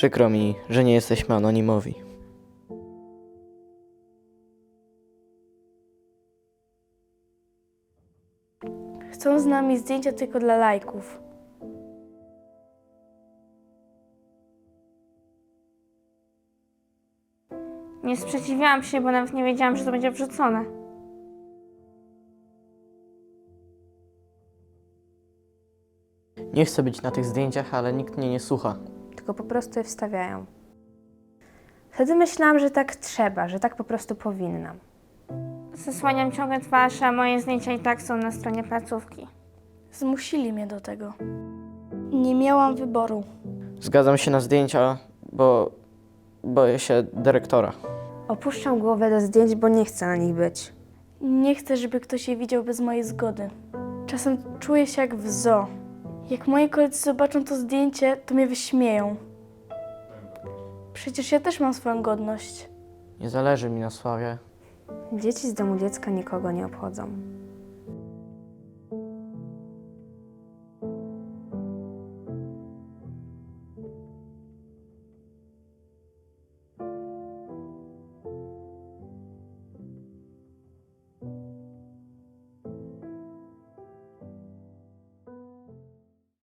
Przykro mi, że nie jesteśmy anonimowi. Chcą z nami zdjęcia tylko dla lajków. Nie sprzeciwiałam się, bo nawet nie wiedziałam, że to będzie wrzucone. Nie chcę być na tych zdjęciach, ale nikt mnie nie słucha. Tylko po prostu je wstawiają. Wtedy myślałam, że tak trzeba, że tak po prostu powinnam. Zasłaniam ciągle twarz, a moje zdjęcia i tak są na stronie placówki. Zmusili mnie do tego. Nie miałam wyboru. Zgadzam się na zdjęcia, bo boję się dyrektora. Opuszczam głowę do zdjęć, bo nie chcę na nich być. Nie chcę, żeby ktoś je widział bez mojej zgody. Czasem czuję się jak w zoo. Jak moi koledzy zobaczą to zdjęcie, to mnie wyśmieją. Przecież ja też mam swoją godność. Nie zależy mi na sławie. Dzieci z domu dziecka nikogo nie obchodzą.